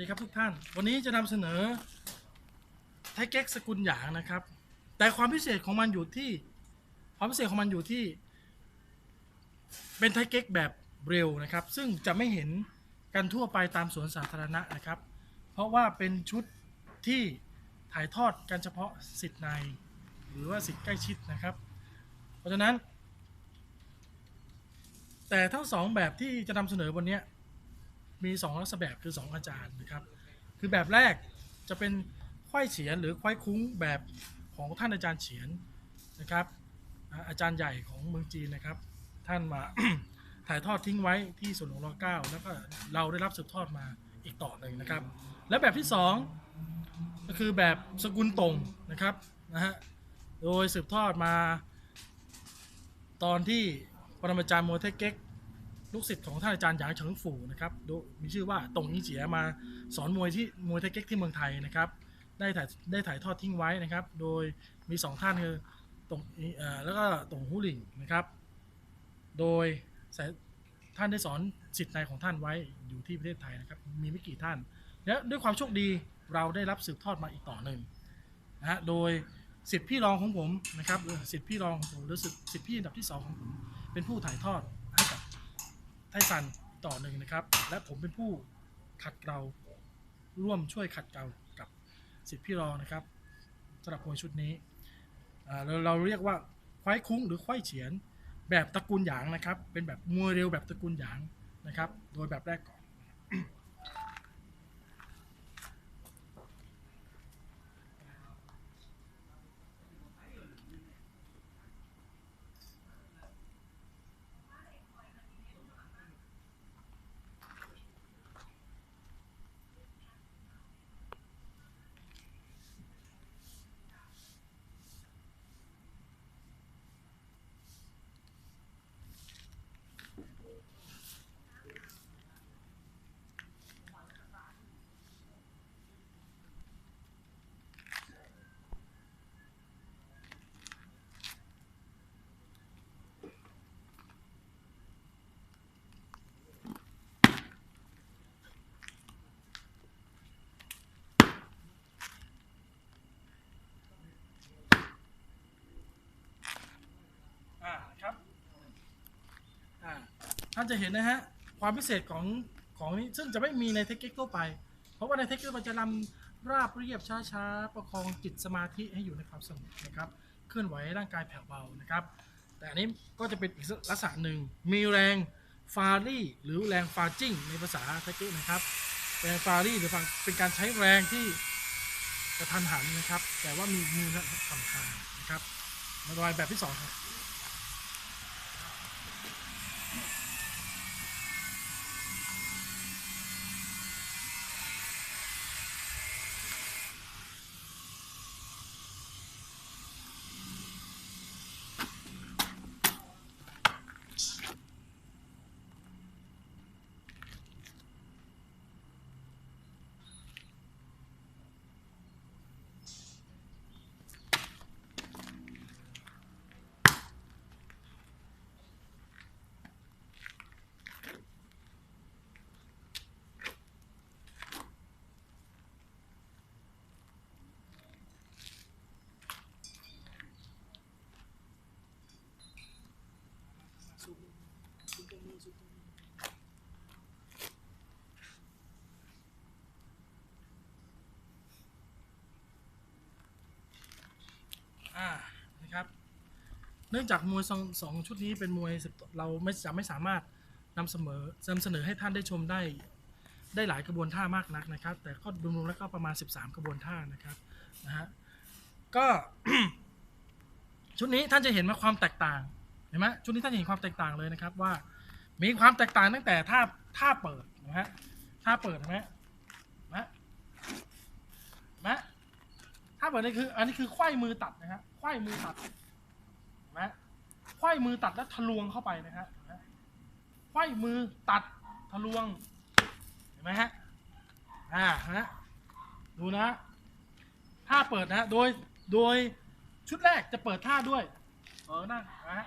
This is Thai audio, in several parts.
ดีครับทุกท่าน วันนี้จะนำเสนอไทเก๊กสกุลหยางนะครับ แต่ความพิเศษของมันอยู่ที่ ความพิเศษของมันอยู่ที่ เป็นไทเก๊กแบบเร็วนะครับ ซึ่งจะไม่เห็นกันทั่วไปตามสวนสาธารณะนะครับ เพราะว่าเป็นชุดที่ถ่ายทอดกันเฉพาะสิทธิ์ใน หรือว่าสิทธิ์ใกล้ชิดนะครับ เพราะฉะนั้น แต่ทั้งสองแบบที่จะนำเสนอวันเนี้ย มีสองลักษณะแบบคือ 2 อาจารย์นะครับ คือแบบแรกจะเป็นควายเฉียนหรือควายคุ้งแบบของท่านอาจารย์เฉียนนะครับ อาจารย์ใหญ่ของเมืองจีนนะครับ ท่านมาถ่ายทอดทิ้งไว้ที่สวนหลวงรเก้าแล้วก็เราได้รับสืบทอดมาอีกต่อหนึ่งนะครับ และแบบที่สองก็คือแบบสกุลตงนะครับนะฮะโดยสืบทอดมาตอนที่ปรมาจารย์โมเทเก๊ก ลูกศิษย์ของท่านอาจารย์หยางเฉิงฝูนะครับมีชื่อว่าตงอีเจียมาสอนมวยที่มวยไทเก๊กที่เมืองไทยนะครับ ได้ถ่ายได้ถ่ายทอดทิ้งไว้นะครับ โดยมีสองท่านคือตงอีเอ่อแล้วก็ตงหูหลิงนะครับ โดยท่านได้สอนสิทธิ์ในของท่านไว้อยู่ที่ประเทศไทยนะครับ มีไม่กี่ท่าน และด้วยความโชคดีเราได้รับสืบทอดมาอีกต่อหนึ่งนะฮะโดยสิทธิพี่รองของผมนะครับสิทธิพี่รองของผมหรือสิทธิพี่อันดับที่สองของผมเป็นผู้ถ่ายทอด ไทซันต่อหนึ่งนะครับ และผมเป็นผู้ขัดเกลาร่วมช่วยขัดเกลากับสิทธิพี่รองนะครับสำหรับมวยชุดนี้เราเราเรียกว่าควายคุ้งหรือควายเฉียนแบบตระกูลหยางนะครับ เป็นแบบมวยเร็วแบบตระกูลหยางนะครับ โดยแบบแรกก่อน อ่าครับอ่าท่านจะเห็นนะฮะความพิเศษของของนี้ซึ่งจะไม่มีในเทคนิคทั่วไป เพราะว่าในเทคนิคมันจะนำราบเรียบช้าๆ ประคองจิตสมาธิให้อยู่ในความสงบนะครับ เคลื่อนไหวร่างกายแผ่วเบานะครับ แต่อันนี้ก็จะเป็นอีกลักษณะหนึ่งมีแรงฟารี่หรือแรงฟาจิ้งในภาษาเทคนิคนะครับแรงฟารี่หรือเป็นการใช้แรงที่กระทันหันนะครับ แต่ว่ามีมีผ่อนคลายนะครับมาดูแบบที่สองครับ อ่านะครับ เนื่องจากมวยสองสองชุดนี้เป็นมวยเราไม่จะไม่สามารถนำเสมอนำเสนอให้ท่านได้ชมได้ได้หลายกระบวนท่ามากนักนะครับ แต่ก็รวมๆแล้วก็ประมาณ 13 กระบวนท่านะครับนะฮะก็ชุดนี้ท่านจะเห็นว่าความแตกต่างเห็นไหมชุดนี้ท่านจะเห็นความแตกต่างเลยนะครับว่ามีความแตกต่างตั้งแต่ท่าท่าเปิดนะฮะท่าเปิดนไหมนะนะ ท่าเปิดนี่คือ อันนี้คือไขว้มือตัดนะฮะไขว้มือตัดเห็นไหมไขว้มือตัดแล้วทะลวงเข้าไปนะฮะเห็นไหมไขว้มือตัดทะลวง เห็นไหมฮะ อ่าฮะ ดูนะ ท่าเปิดนะฮะโดย โดยชุดแรกจะเปิดท่าด้วย เออ นั่นนะฮะ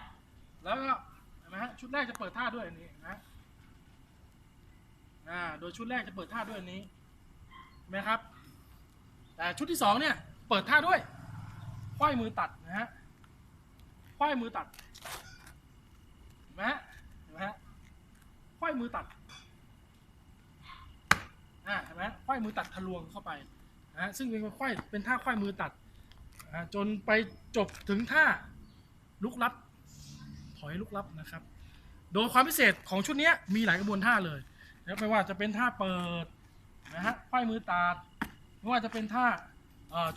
แล้วก็เห็นไหมฮะ ชุดแรกจะเปิดท่าด้วยอันนี้นะ อ่า โดยชุดแรกจะเปิดท่าด้วยอันนี้เห็นไหมครับ แต่ชุดที่สองเนี่ย เปิดท่าด้วยควายมือตัดนะฮะควายมือตัดเห็นไหมฮะเห็นไหมฮะควายมือตัดอ่าเห็นไหมควายมือตัดทะลวงเข้าไปนะฮะซึ่งเป็นควายเป็นท่าควายมือตัดอ่าจนไปจบถึงท่าลุกลับ ถอยลุกลับนะครับ โดยความพิเศษของชุดนี้มีหลายกระบวนท่าเลยนะไม่ว่าจะเป็นท่าเปิดนะฮะควายมือตาดไม่ว่าจะเป็นท่า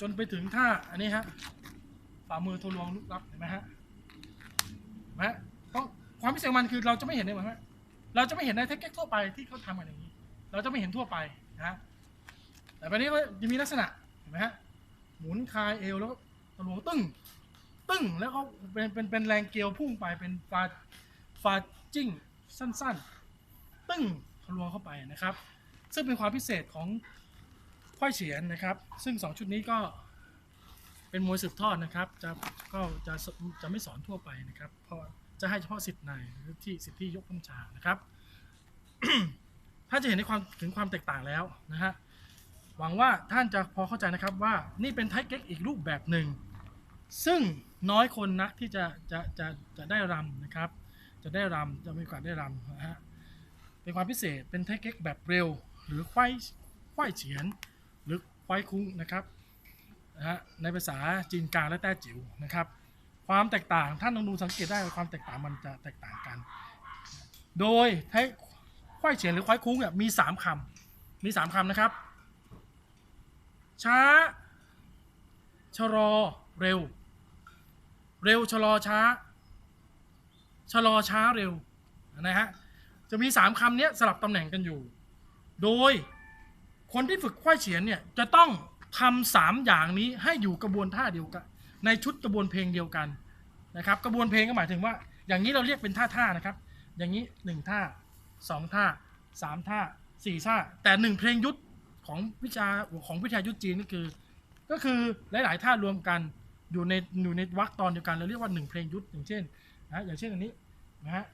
จนไปถึงท่าอันนี้ฮะฝ่ามือทะลวงลุกลับเห็นไหมฮะเห็นไหมฮะต้องความพิเศษของมันคือเราจะไม่เห็นเลยเหมือนว่าเราจะไม่เห็นในเทคนิคทั่วไปที่เขาทำกันอย่างนี้ เราจะไม่เห็นทั่วไปนะฮะแต่แบบนี้มันจะมีลักษณะเห็นไหมฮะหมุนคายเอวแล้วก็ทะลวงตึ้งตึ้งแล้วก็เป็นเป็นเป็นแรงเกลียวพุ่งไปเป็นฟาฟาจิ้งสั้น ๆ ตึ้งทะลวงเข้าไปนะครับ ซึ่งเป็นความพิเศษของ ค่อยเฉียนนะครับ ซึ่งสองชุดนี้ก็เป็นมวยสืบทอดนะครับ จะก็จะจะไม่สอนทั่วไปนะครับ เพราะจะให้เฉพาะสิทธิ์ในหรือที่สิทธิยกบัญชานะครับ ถ้านจะเห็นในความถึงความแตกต่างแล้วนะฮะหวังว่าท่านจะพอเข้าใจนะครับว่านี่เป็นไทเก๊กอีกรูปแบบหนึ่ง ซึ่งน้อยคนนักที่จะจะจะจะได้รำนะครับ จะได้รำจะมีโอกาสได้รำนะฮะเป็นความพิเศษเป็นไทเก๊กแบบเร็ว หรือควายควายเฉียน หรือควายคุ้งนะครับนะฮะในภาษาจีนกลางและแต้จิ๋วนะครับ ความแตกต่างท่านลองดูสังเกตได้ว่าความแตกต่างมันจะแตกต่างกัน โดยไทควายเฉียนหรือควายคุ้งเนี่ยมีสามคำมีสามคำนะครับ ช้า ชะลอเร็ว เร็วชะลอช้า ชะลอช้าเร็วนะฮะจะมีสามคำเนี้ยสลับตำแหน่งกันอยู่ โดย คนที่ฝึกควายเฉียนเนี่ยจะต้องทำสามอย่างนี้ให้อยู่กระบวนท่าเดียวกัน ในชุดกระบวนเพลงเดียวกันนะครับกระบวนเพลงก็หมายถึงว่า อย่างนี้เราเรียกเป็นท่าท่านะครับ อย่างนี้หนึ่งท่าสองท่าสามท่าสี่ท่า แต่หนึ่งเพลงยุทธของวิชาของวิทยายุทธจีนนี่คือ ก็คือหลาย ๆ ท่ารวมกันอยู่ในอยู่ในวรรคตอนเดียวกันเราเรียกว่าหนึ่งเพลงยุทธอย่างเช่นนะอย่างเช่นอันนี้นะฮะ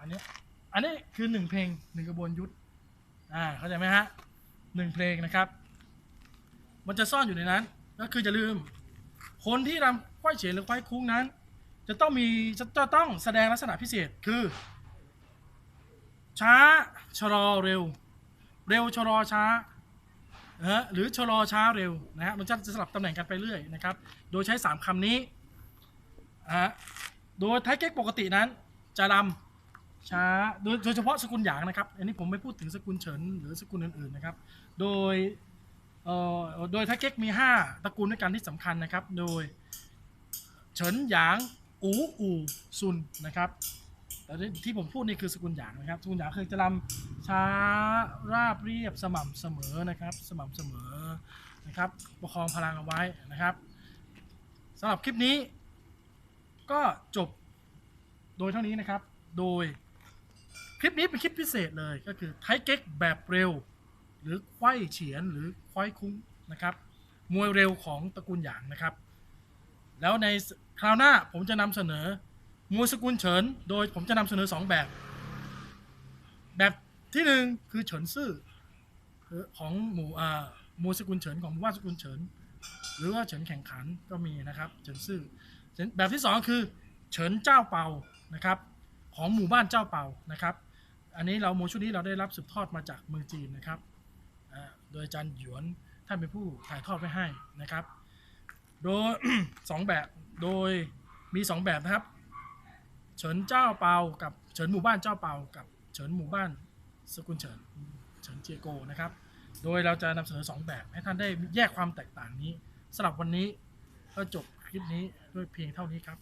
อันนี้อันนี้คือหนึ่งเพลงหนึ่งกระบวนยุทธ อ่าเข้าใจไหมฮะหนึ่งเพลงนะครับ มันจะซ่อนอยู่ในนั้น ก็คือจะลืม คนที่รำควายเฉียหรือควายคุ้งนั้น จะต้องมีจะจะต้องแสดงลักษณะพิเศษคือ ช้าชะลอเร็ว เร็วชะลอช้านะฮะหรือชะลอช้าเร็วนะฮะมันจะสลับตำแหน่งกันไปเรื่อยนะครับ โดยใช้ 3คำนี้อะฮะโดยไทยเก๊กปกตินั้นจะรำ ช้าโดยโดยเฉพาะสกุลหยางนะครับ อันนี้ผมไม่พูดถึงสกุลเฉินหรือสกุลอื่นๆนะครับ โดยเอ่อโดยทยเก๊กมี 5ตระกูลด้วยกันที่สำคัญนะครับ โดยเฉินหยางอูอูซุนนะครับ แต่ที่ผมพูดนี่คือสกุลหยางนะครับ สกุลหยางคือจะรำช้าราบเรียบสม่ำเสมอนะครับ สม่ำเสมอนะครับประคองพลังเอาไว้นะครับสำหรับคลิปนี้ ก็จบโดยเท่านี้นะครับ โดย คลิปนี้เป็นคลิปพิเศษเลยก็คือไทเก๊กแบบเร็ว หรือควายเฉียนหรือควายคุ้งนะครับ มวยเร็วของตระกูลหยางนะครับ แล้วในคราวหน้าผมจะนำเสนอมวยสกุลเฉิน โดยผมจะนำเสนอสองแบบ แบบที่หนึ่งคือเฉินซื่อของหมู่อ่ามวยสกุลเฉินของหมู่บ้านสกุลเฉิน หรือว่าเฉินแข่งขันก็มีนะครับ เฉินซื่อแบบที่สองคือเฉินเจ้าเปานะครับของหมู่บ้านเจ้าเปานะครับ อันนี้เราโมชุดนี้เราได้รับสืบทอดมาจากเมืองจีนนะครับ โดยอาจารย์หยวนท่านเป็นผู้ถ่ายทอดไว้ให้นะครับ โดยสองแบบ โดยมีสองแบบนะครับ เฉินเจ้าเปา กับเฉินหมู่บ้านเจ้าเปา กับเฉินหมู่บ้านสกุลเฉิน เฉินเจียโกนะครับ โดยเราจะนำเสนอสองแบบให้ท่านได้แยกความแตกต่างนี้สำหรับวันนี้ก็จบคลิปนี้ด้วยเพียงเท่านี้ครับ